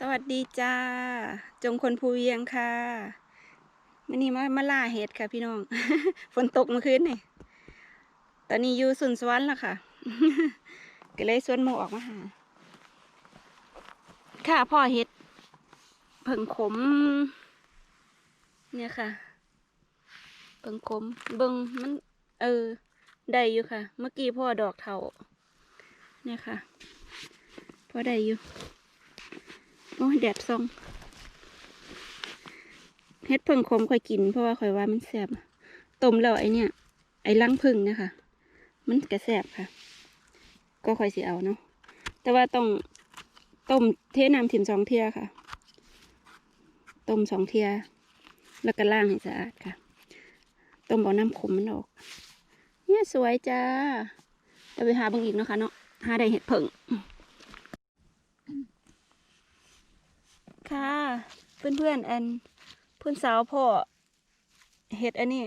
สวัสดีจ้า จงคนภูเวียงค่ะมื่อนี้มามาล่าเห็ดค่ะพี่น้อง ฝนตกเมื่อคืนนี่ตอนนี้อยู่สุนสวรรค์แล้วค่ะ ก็เลยสวนหมูออกมาหา ค่ะพ่อเห็ดเผิงขม เนี่ยค่ะเผิงขมเบิงมัน เออ ได้อยู่ค่ะ เมื่อกี้พ่อดอกเถาเนี่ยค่ะ พ่อได้อยู่ โอ้ยแดดส่องเฮ็ดพิ่งขมค่อยกินเพราะว่าค่อยว่ามันแสบต้มแล้วไอเนี่ย ไอลังพึ่งนะคะ มันกระแสบค่ะ ก็ค่อยสิเอาเนาะแต่ว่าต้องต้มเทน้ำถิ่มสองเทียค่ะ ต้มสองเทีย แล้วก็ล้างให้สะอาดค่ะ ต้มเอาน้ำขมมันออก เนี่ยสวยจ้าเดี๋ยวไปหาบางอีกเนาะค่ะเนาะหาได้เห็ดเพิ่ง ค่ะเพื่อนเพื่อนอันเพื่อนสาวพ่อเห็ดอันนี้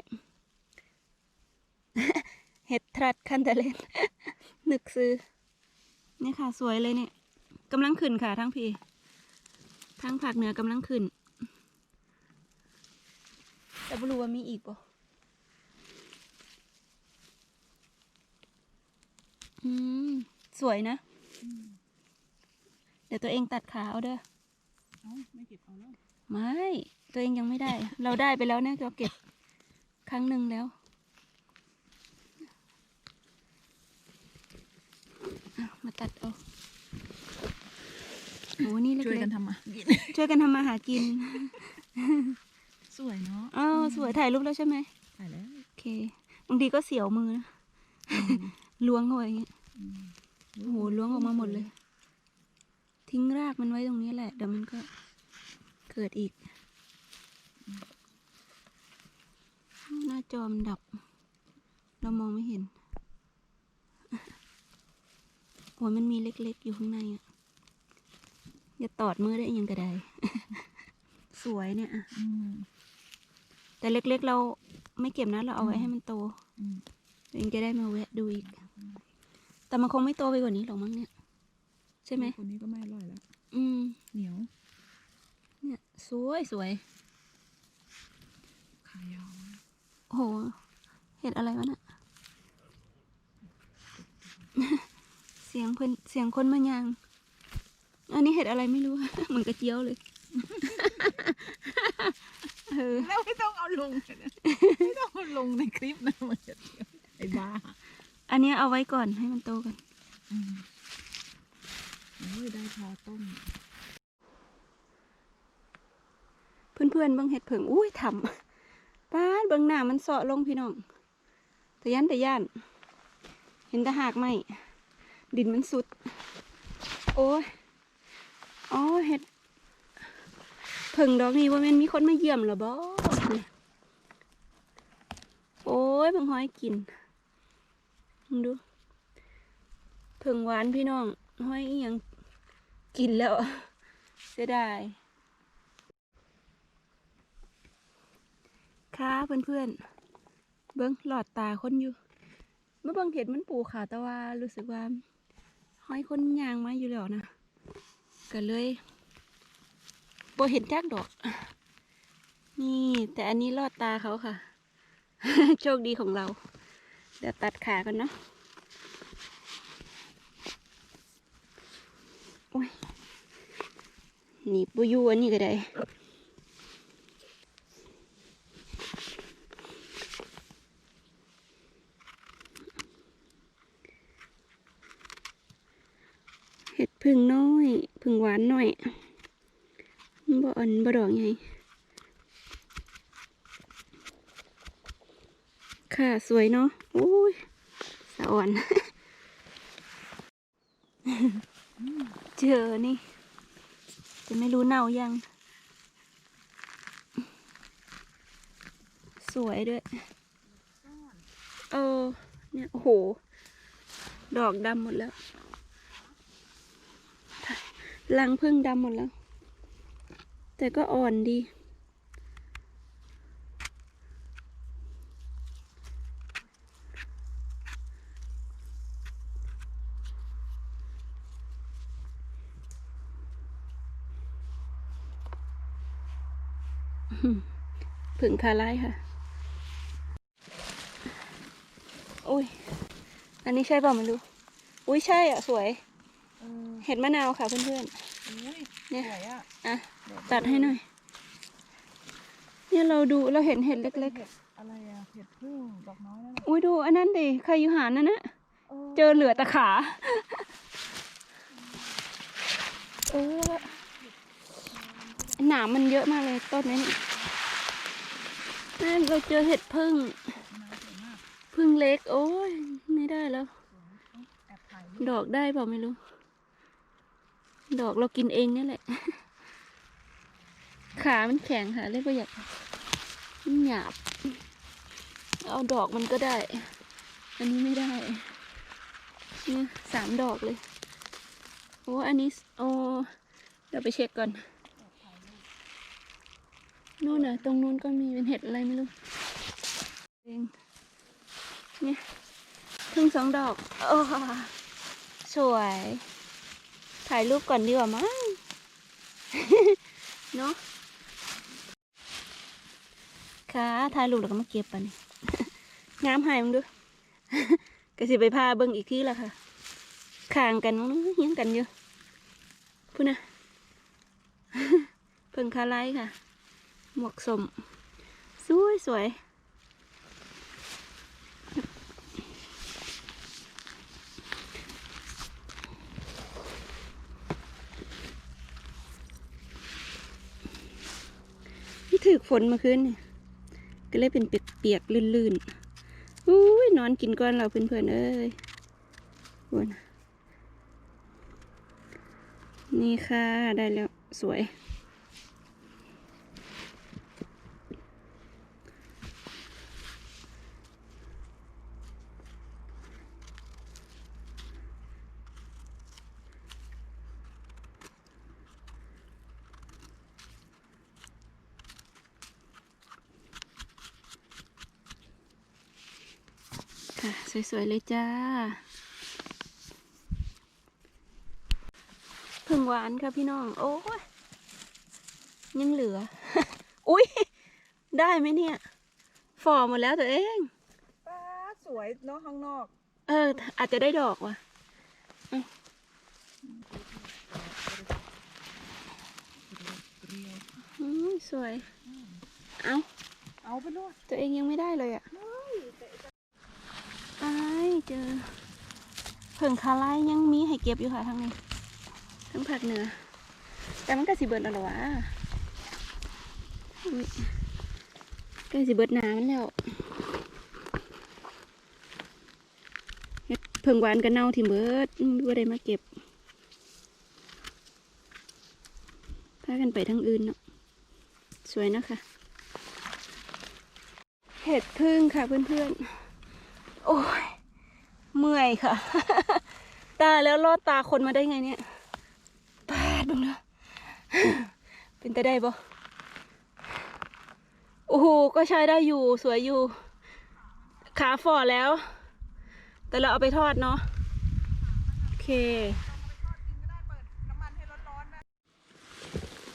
เห็ดทรัดคันตะเลนนึกซื้อนี่ค่ะ สวยเลยเนี่ยกำลังขึ้นค่ะ ทั้งพี่ทั้งผักเหนือกำลังขึ้น แต่ไม่รู้ว่ามีอีกป่อืม สวยนะ เดี๋ยวตัวเองตัดขาเอาเด้อ ไม่เก็บเอาแล้วไม่ ตัวเองยังไม่ได้ เราได้ไปแล้วเนี่ยเราเก็บครั้งหนึ่งแล้วอะมาตัดเอาโอ้นี่เล็กๆช่วยกันทำมากินช่วยกันทำมาหากิน สวยเนาะอ้าวสวยถ่ายรูปแล้วใช่ไหมถ่ายแล้วโอเคบางทีก็เสียวมือนะล้วงเข้าไปอย่างเงี้ยอืมโอ้โหล้วงออกมาหมดเลย ทิ้งรากมันไว้ตรงนี้แหละ เดี๋ยวมันก็เกิดอีก หน้าจอมนดับ เรามองไม่เห็นโอ้ยมันมีเล็กๆ อยู่ข้างในอะอย่าตอดมือได้ยังก็ได้สวยเนี่ยอะอืมแต่เล็กๆ เราไม่เก็บนะ เราเอาไว้ให้มันโตอืมตัวเองจะได้มาแวะดูอีก แต่มันคงไม่โตไปกว่านี้หรอกมั้งเนี่ย ใช่ไหมคนนี้ก็ไม่อร่อยแล้ว อืม เหนียว เนี่ยสวยสวยขายาวมากโอ้โห เห็ดอะไรวะน่ะ เสียงเพิ่นเสียงคนมายาง อันนี้เห็ดอะไรไม่รู้ เหมือนกระเจียวเลยเออแล้วไม่ต้องเอาลงเลยนะไม่ต้องเอาลงในคลิปนะมันจะเที่ยวไอ้บ้า อันเนี้ยเอาไว้ก่อนให้มันโตก่อน อืมโอ้ยได้พอต้ม เพื่อนๆเบิ่งเห็ดเผิงอุ้ยทำป้าเบิ่งหน้ามันเสาะลงพี่น้องตะยันตะย่าน เห็นแตะหากไหม ดินมันสุด โอ้ยอ๋อเห็ดเผิงดอกนี้ว่ามันมีคนมาเยี่ยมเหรอบ่โอ้ยเบิ่งห้อยกินดูเผิงหวานพี่น้องห้อยอิหยัง กินแล้ว เสียดายค่ะเพื่อนๆ เบิ้งหลอดตาคนอยู่ เมื่อเบิ้งเห็ดมันปูค่ะ แต่ว่ารู้สึกว่า ห้อยคนยางมาอยู่แล้วนะก็เลยบ่เห็นจักดอก นี่ แต่อันนี้ลอดตาเขาค่ะ โชคดีของเรา เดี๋ยวตัดขากันเนาะโอ้ย หนีบบุยูอันนี้ก็ได้เห็ดพึ่งน้อยพึ่งหวานน่อยบ่อ่อนบ่ดอกไงค่ะสวยเนาะโอ้ยสะอ่อน เจอนี่ ไม่รู้เน่ายัง สวยด้วย เออ เนี่ยโอ้โห ดอกดำหมดแล้วรังพึ่งดำหมดแล้ว แต่ก็อ่อนดี ผึ่งคาไล่ค่ะโอ้ย อันนี้ใช่เปล่าไม่รู้อุ้ยใช่อะ สวยเออเห็ดมะนาวค่ะเพื่อนอุ้ยเนี่ยสวยอะๆอะเยวตัดให้หน่อย เนี่ยเราดูเราเห็นเห็ดเล็กเห็ดอะไรอะ เห็ดพึ่งดอกน้อยนั่นๆอุ้ยดู อันนั้นดิ ใครอยู่หานั่นนะเออเจอเหลือแต่ขา เออหนามมันเยอะมากเลยต้นนี้ นั่นเราเจอเห็ดพึ่ง พึ่งเล็ก โอ้ยไม่ได้แล้ว ดอกได้เปล่าไม่รู้ ดอกเรากินเองนี่แหละ ขามันแข็งค่ะเลยประหยัดหยาบ เอาดอกมันก็ได้ อันนี้ไม่ได้เนี่ยสามดอกเลย โอ้ อันนี้ โอ้ เดี๋ยวไปเช็คก่อน นู่นน่ะ ตรงนู้นก็มีเป็นเห็ดอะไรไม่รู้เองเนี่ยเพิ่งสองดอก โอ้สวย ถ่ายรูปก่อนดีกว่ามั้ง เนาะค่ะถ่ายรูปแล้วก็มาเก็บปันงามหายมึงดูก็สิไปพาเบิ่งอีกทีละค่ะข้างกันมั้งเฮียงกันอยู่พูดนะเพิ่งคาไลค่ะ หมวกสม สวยสวยนี่ถือฝนมาคืนเนี่ยก็เลยเป็นเปียกๆลื่นๆอุ้ยนอนกินก้อนเราเพื่อนๆเอ้ยบนนี่ค่ะ ได้แล้วสวย สวยๆเลยจ้าผึ่งหวานค่ะพี่น้อง โอ้ยยังเหลือ อุ้ยได้ไหมเนี่ย ฝ่อหมดแล้วตัวเองป้าสวยเนาะข้างนอก เออ อาจจะได้ดอกว่ะเอาอืมสวย เอาเอาไปด้วยตัวเองยังไม่ได้เลยอะไอ้ายเจอ เพิ่งคาไลยังมีให้เก็บอยู่ค่ะทางนี้ทั้งภาคเหนือ แต่มันก็สิเบิดแล้วหรอวะใกล้สิเบิดนามันแล้วเพิ่งหวานกันเน่าที่เบิดว่าได้มาเก็บพากันไปทางอื่นเนาะสวยนะคะเห็ดพึ่งค่ะเพื่อนๆ โอ้ย เมื่อยค่ะ ตาแล้วรอดตาคนมาได้ไงเนี่ยปาดบังเนอะเป็นแต่ได้บ่โอ้โหก็ใช้ได้อยู่สวยอยู่ ขาฝ่อแล้ว แต่เราเอาไปทอดเนาะโอเค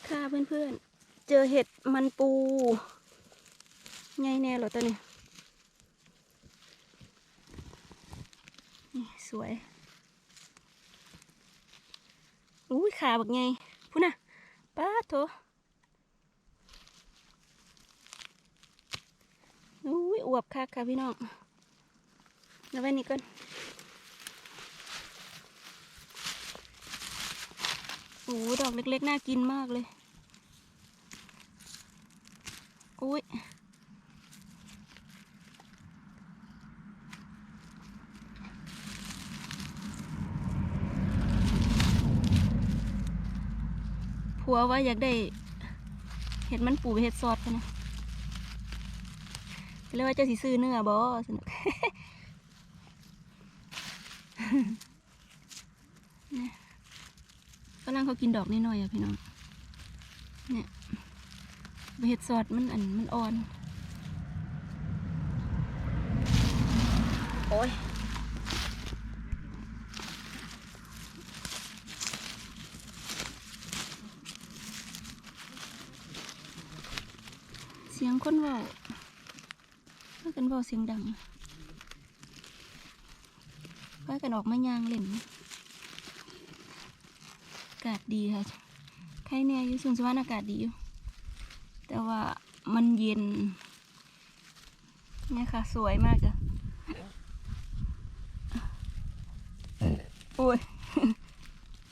ค่ะเพื่อนๆเจอเห็ดมันปูไงแน่หรอตัวนี้นี่ สวยอุ้ยขาบักไงพูน่ะป้าโถอุ้ยอวบคักค่ะพี่น้องแล้วไว้นี่ก่อนโอ้ดอกเล็กๆ น่ากินมากเลยอุ้ยัวว่าอยากได้เห็ดมันปูไปเห็ดซอสกันนะก็เลยว่าเจะสิซื้อเนื้อบอสนุกเนี่ยฝรั่งเขากินดอกนิดหน่อยๆอะพี่น้อง เนี่ยเห็ดซอสมันอันมันอ่อน โอ้ย คนเว้าพากันเว้าเสียงดังพากันออกมายางเล่นอากาศดีค่ะใครเนี่ยอยู่สุนสวรรค์อากาศดีอยู่แต่ว่ามันเย็นเนี่ยค่ะ สวยมากจ้ะโอ้ย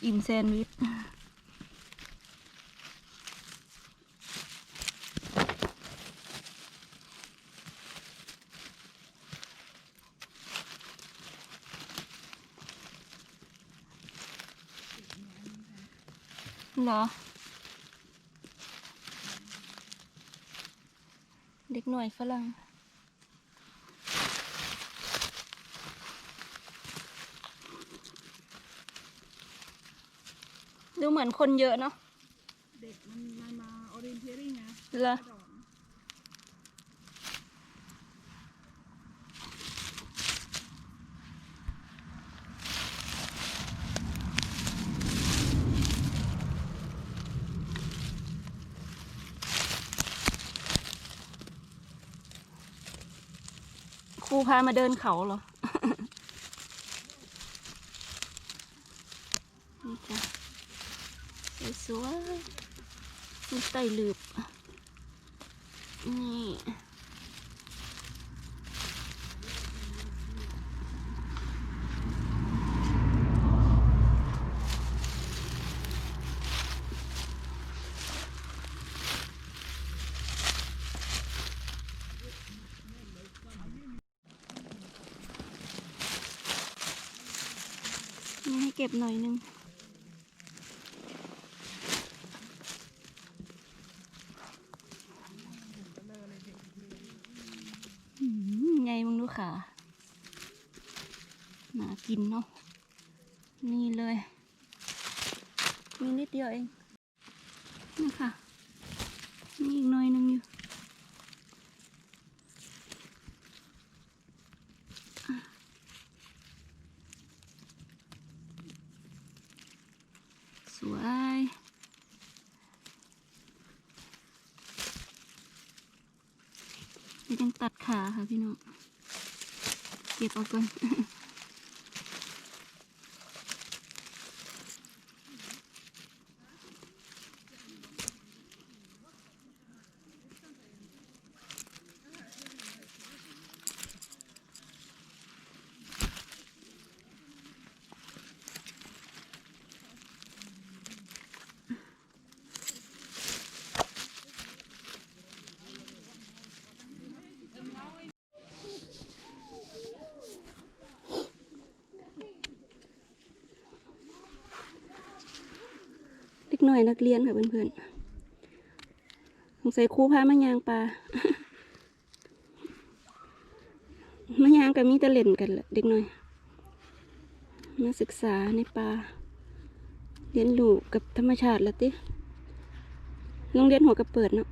อิ่มแซนด์วิช เหรอ เด็กหน่อยฝรั่งดูเหมือนคนเยอะเนาะ เด็กมันมา มาออเรียนเทียริ่งนะเหรอ พามาเดินเขาเหรอ นี่จ้ะสวยๆมีไตหลืบ นี่ ก็บหน่อยนึงไงมึงดูขาน่ากินเนาะ นี่เลย มีนิดเดียวเอง นี่ค่ะ นี่อีกหน่อยหนึงอยู่ สวย ยังตัดขาค่ะพี่น้อง เก็บเอาก่อน กน้อยนักเรียนค่ะเพื่อนๆสงสัยครูพามายางปลามายางกับมีแต่เล่นกันแหละเด็กน้อย มาศึกษาในป่าเรียนรู้กับธรรมชาติละติโรงเรียนหัวกระเปิดเนาะ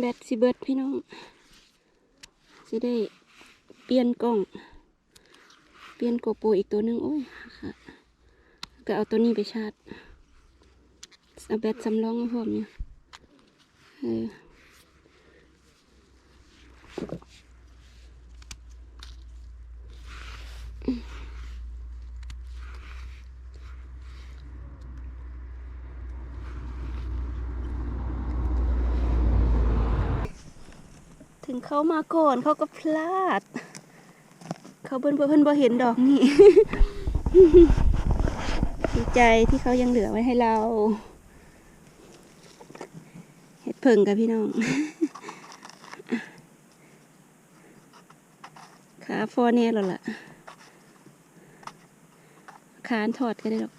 แบตสิเบิดพี่น้องจะได้เปลี่ยนกล้อง เปลี่ยนโกโปรอีกตัวหนึ่งโอ้ยค่ะก็เอาตัวนี้ไปชาร์จเอาแบตสำรองพร้อมเนี่ยเออ เขามาก่อนเขาก็พลาด เขาเพิ่นเพิ่นบ่เห็นดอกนี่ดีใจที่เขายังเหลือไว้ให้เรา เห็ดเพิ่งกับพี่น้องขาฟอแน่แล้วล่ะขานถอดก็ได้หรอก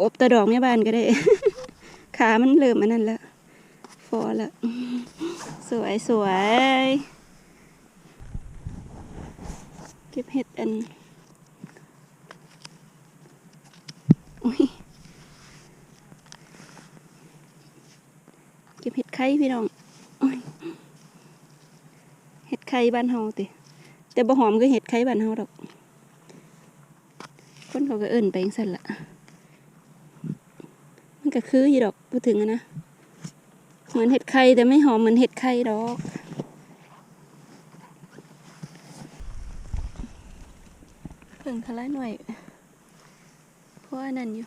อบตะดอกแม่บ้านก็ได้ ขามันเริ่มอันนั้นแล้วฟอแล้วสวยสวยเก็บเห็ดอันเก็บเห็ดไข่พี่น้องเห็ดไข่บ้านเฮาติแต่บ่หอมก็เห็ดไข่บ้านเฮาดอก คนเขาก็เอิ่นไปจังซั่นล่ะ ก็คืออยู่ดอกพูดถึงนะ เหมือนเห็ดไข่แต่ไม่หอมเหมือนเห็ดไข่ดอกเพิ่งทลายหน่อยเพราะอันนั้นอยู่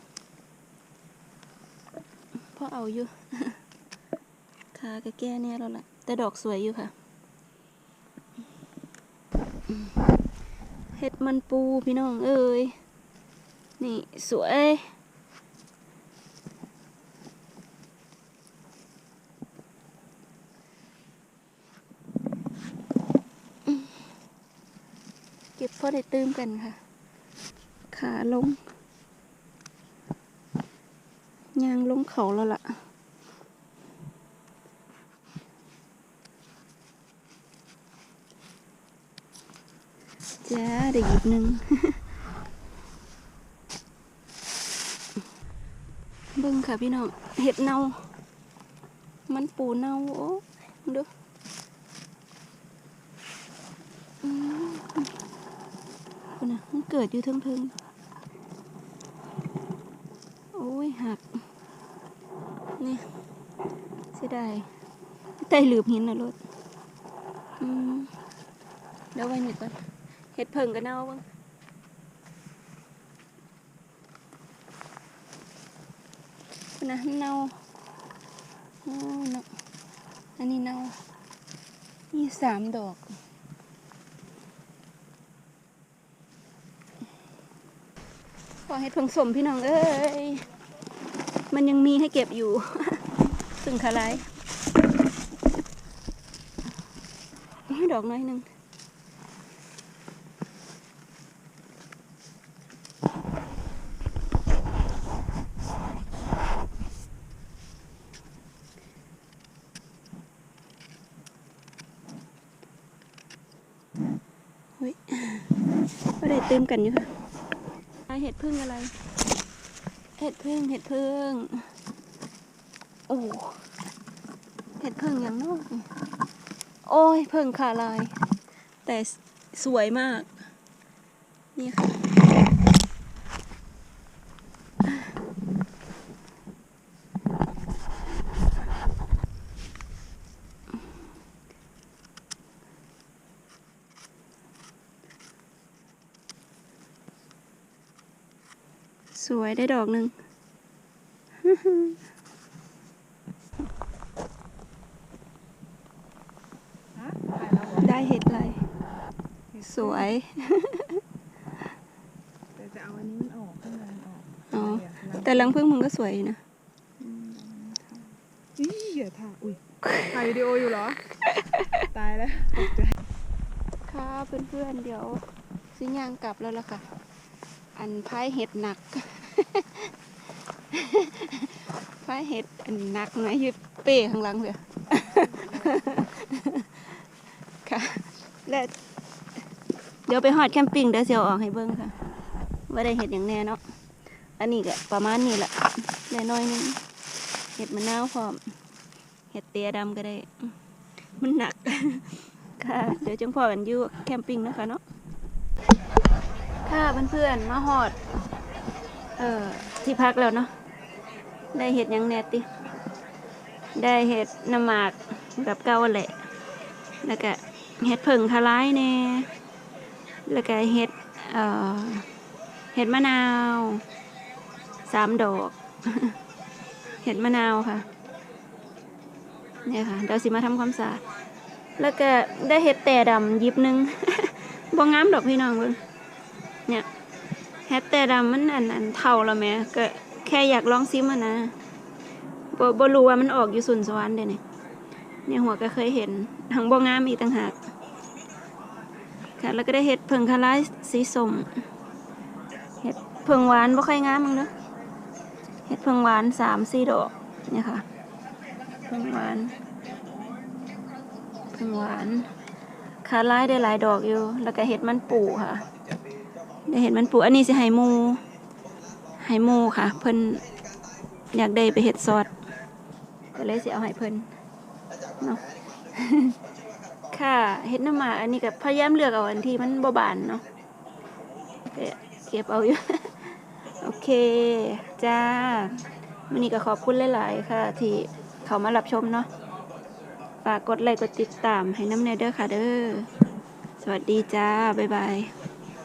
เพราะเอาอยู่ขาก็แก้เนี่ยแล้วล่ะ แต่ดอกสวยอยู่ค่ะ เห็ดมันปูพี่น้องเอ้ย นี่สวย ก็บพอได้ตื้มกันค่ะ ขาลงยางลงเขาแล้วล่ะ จ้าได้หยิบหนึ่งเบิ่งค่ะพี่น้องเห็ดเน่า มันปูเน่า โอ้ดูอืม คุณนะมัน เกิดอยู่เทิงๆ โอ้ยหัก นี่เสียดายใต้หลืบหินนะรถอืมเดี๋ยวไว้หนึ่งก่อนเห็ดเพิ่งกันเน่าบ้างคุณนะเน่าอ้เนาะอันนี้เน่านี่สามดอก อให้ผงสมพี่น้องเอ้ย มันยังมีให้เก็บอยู่ ซึ่งคาไลายโอ้ดอกน้อยหนึ่งเฮ้ยก็ได้เติมกันอยู่ค่ะ ห็ดพึ่งอะไร เห็ดพึ่งเห็ดพึ่งโอ้เห็ดพึ่งอย่างน้อยโอ้ยพึ่งขาลาย แต่สวยมาก นี่ค่ะ สวยได้ดอกหนึ่งฮะถ่ายแล้วเหรอได้เห็ดอะไร สวย แต่จะเอาอันนี้มันออกข้างในมันออกอ๋อะไรอะแต่รังพึ่งมันก็สวยอยู่นะอืมอีอย่าถ่ายอุ้ยถ่ายวิดีโออยู่เหรอ ตายแล้วตกใจค่ะเพื่อนๆเดี๋ยวสิย่างกลับแล้วล่ะค่ะ อันพายเห็ดหนัก พาเห็ดอันหนักหน่อยยืดเป้ข้างหลังเลยค่ะ และเดี๋ยวไปหอดแคมปิ้งเดี๋ยวเสียวออกให้เบิ้งค่ะว่าได้เห็ดอย่างแน่เนาะ อันนี้ก็ประมาณนี้แหละได้น้อยหนึงเห็ดมะนาวพร้อม เห็ดเตียดำก็ได้ มันหนัก ค่ะ เดี๋ยวจังพอกันยู่แคมปิ้งนะคะเนาะ ค่ะเพื่อนๆมาหอด เอ่อที่พักแล้วเนาะได้เห็ดยังแน่ติได้เห็ดน้ำหมากแบบเก่าแหละ แล้วก็เห็ดผึ่งทลายแน่แล้วก็เห็ดเอ่อเห็ดมะนาวสามดอก เห็ดมะนาวค่ะเนี่ยค่ะเดี๋ยวสิมาทำความสะอาดแล้วก็ได้เห็ดแต่ดำหยิบหนึ่งบ่งามดอกพี่น้องเบิ่ง เห็ดแต่ดำมันอันอันเท่าล้วแหม่ก็แค่อยากลองซิมอะนะบ่บ่รู้ว่ามันออกอยู่สุนสวรรค์เด้นี่เนี่ยหัวก็เคยเห็นหังบ่งามอีกต่างหากค่ะแล้วก็ได้เห็ดเพิงคาร้ายสีส้มเห็ดเพิงหวานบ่ค่อยงามมึงเด้อเห็ดเพิงหวานสามสี่ดอกเนี่ยค่ะเพิงหวานเพิงหวานคาร้ายได้หลายดอกอยู่ แล้วก็เห็ดมันปูค่ะ ได้เห็ดมันปูอันนี้สิไห้หมูไห้หมูค่ะ เพิ่นอยากได้ไปเห็ดซอสก็เลยสิเอาให้เพิ่นเนาะค่ะเห็ดน้ำหมาอันนี้ก็พยายามเลือกเอาอันที่มันบ่บานเนาะเก็บเอาอยู่โอเค จ้าวันนี้ก็ขอบคุณหลาย ๆ ค่ะ ที่เขามารับชมเนาะฝากกดไลค์กดติดตามให้น้ำเนเด้อค่ะเด้อสวัสดีจ้า บ๊ายบาย